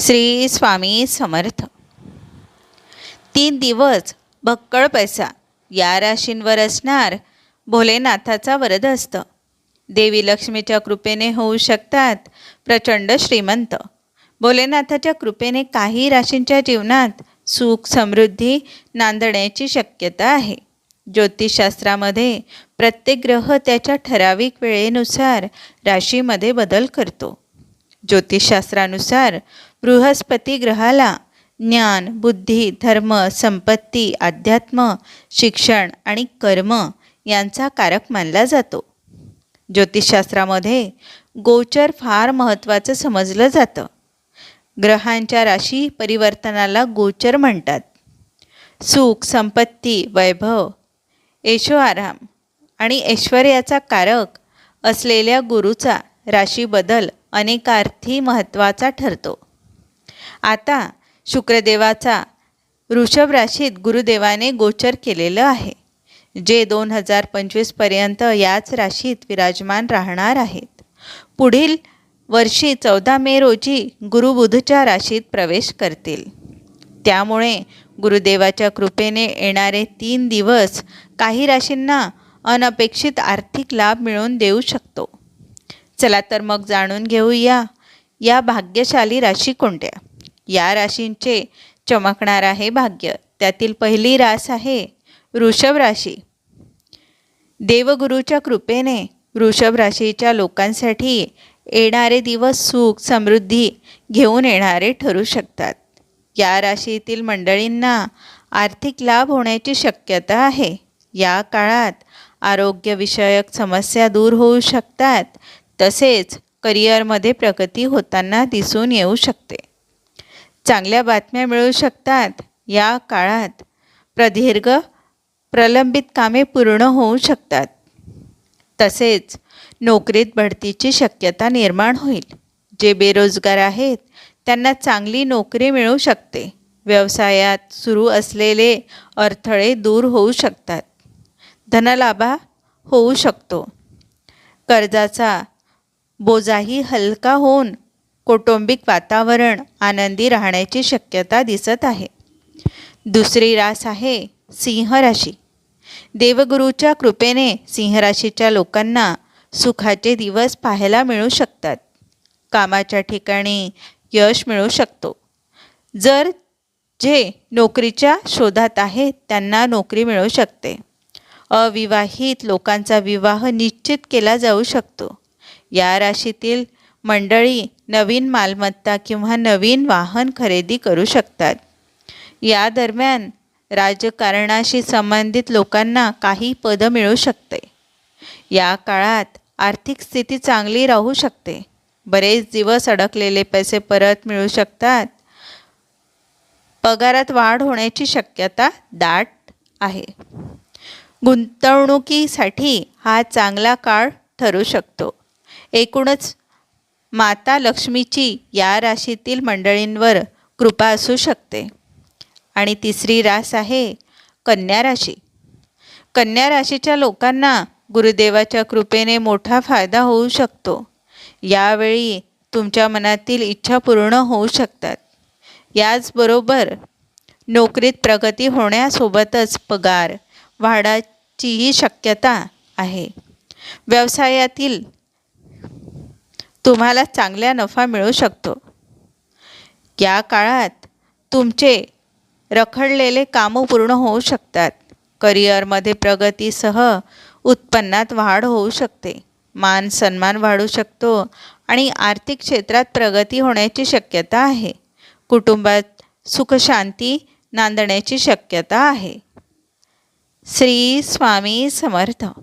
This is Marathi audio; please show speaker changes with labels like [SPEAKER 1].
[SPEAKER 1] श्री स्वामी समर्थ. तीन दिवस भक्कळ पैसा. या राशींवर असणार भोलेनाथाचा वरद असतं देवी लक्ष्मीच्या कृपेने होऊ शकतात प्रचंड श्रीमंत. भोलेनाथाच्या कृपेने काही राशींच्या जीवनात सुख समृद्धी नांदण्याची शक्यता आहे. ज्योतिषशास्त्रामध्ये प्रत्येक ग्रह त्याच्या ठराविक वेळेनुसार राशीमध्ये बदल करतो. ज्योतिषशास्त्रानुसार बृहस्पती ग्रहाला ज्ञान बुद्धी धर्म संपत्ती अध्यात्म शिक्षण आणि कर्म यांचा कारक मानला जातो. ज्योतिषशास्त्रामध्ये गोचर फार महत्त्वाचं समजलं जातं. ग्रहांच्या राशी परिवर्तनाला गोचर म्हणतात. सुख संपत्ती वैभव ऐशो आराम आणि ऐश्वर्याचा कारक असलेल्या गुरुचा राशी बदल अनेकार्थी महत्त्वाचा ठरतो. आता शुक्रदेवाचा वृषभ राशीत गुरुदेवाने गोचर केलेलं आहे जे दोन हजार पंचवीसपर्यंत याच राशीत विराजमान राहणार आहेत. पुढील वर्षी चौदा मे रोजी गुरुबुधच्या राशीत प्रवेश करतील. त्यामुळे गुरुदेवाच्या कृपेने येणारे तीन दिवस काही राशींना अनपेक्षित आर्थिक लाभ मिळवून देऊ शकतो. चला तर मग जाणून घेऊया. या भाग्यशाली राशी कोणत्या? या राशींचे चमकणार आहे भाग्य. त्यातील पहिली रास आहे वृषभ राशी. देवगुरूच्या कृपेने वृषभ राशीच्या लोकांसाठी येणारे दिवस सुख समृद्धी घेऊन येणारे ठरू शकतात. या राशीतील मंडळींना आर्थिक लाभ होण्याची शक्यता आहे. या काळात आरोग्यविषयक समस्या दूर होऊ शकतात. तसेच करिअरमध्ये प्रगती होताना दिसून येऊ शकते. चांगल्या बातम्या मिळू शकतात. या काळात प्रदीर्घ प्रलंबित कामे पूर्ण होऊ शकतात. तसेच नोकरीत बढतीची शक्यता निर्माण होईल. जे बेरोजगार आहेत त्यांना चांगली नोकरी मिळू शकते. व्यवसायात सुरू असलेले अडथळे दूर होऊ शकतात. धनलाभा होऊ शकतो. कर्जाचा बोजाही हलका होऊन कौटुंबिक वातावरण आनंदी राहण्याची शक्यता दिसत आहे. दुसरी रास आहे सिंहराशी देवगुरूच्या कृपेने सिंहराशीच्या लोकांना सुखाचे दिवस पाहायला मिळू शकतात. कामाच्या ठिकाणी यश मिळू शकतो. जर जे नोकरीच्या शोधात आहेत त्यांना नोकरी मिळू शकते. अविवाहित लोकांचा विवाह निश्चित केला जाऊ शकतो. या राशीतील मंडळी नवीन मालमत्ता किंवा नवीन वाहन खरेदी करू शकतात. या दरम्यान राजकारणाशी संबंधित लोकांना काही पदं मिळू शकते. या काळात आर्थिक स्थिती चांगली राहू शकते. बरेच दिवस अडकलेले पैसे परत मिळू शकतात. पगारात वाढ होण्याची शक्यता दाट आहे. गुंतवणुकीसाठी हा चांगला काळ ठरू शकतो. एकूणच माता लक्ष्मीची या राशीतील मंडळींवर कृपा असू शकते. आणि तिसरी रास आहे कन्या राशी. कन्या राशीच्या लोकांना गुरुदेवाच्या कृपेने मोठा फायदा होऊ शकतो. यावेळी तुमच्या मनातील इच्छा पूर्ण होऊ शकतात. याचबरोबर नोकरीत प्रगती होण्यासोबतच पगार वाढाचीही शक्यता आहे. व्यवसायातील तुम्हाला चांगला नफा मिळू शकतो. या काळात तुमचे रखडलेले कामं पूर्ण होऊ शकतात. करिअरमध्ये प्रगतीसह उत्पन्नात वाढ होऊ शकते. मान सन्मान वाढू शकतो आणि आर्थिक क्षेत्रात प्रगती होण्याची शक्यता आहे. कुटुंबात सुखशांती नांदण्याची शक्यता आहे. श्री स्वामी समर्थ.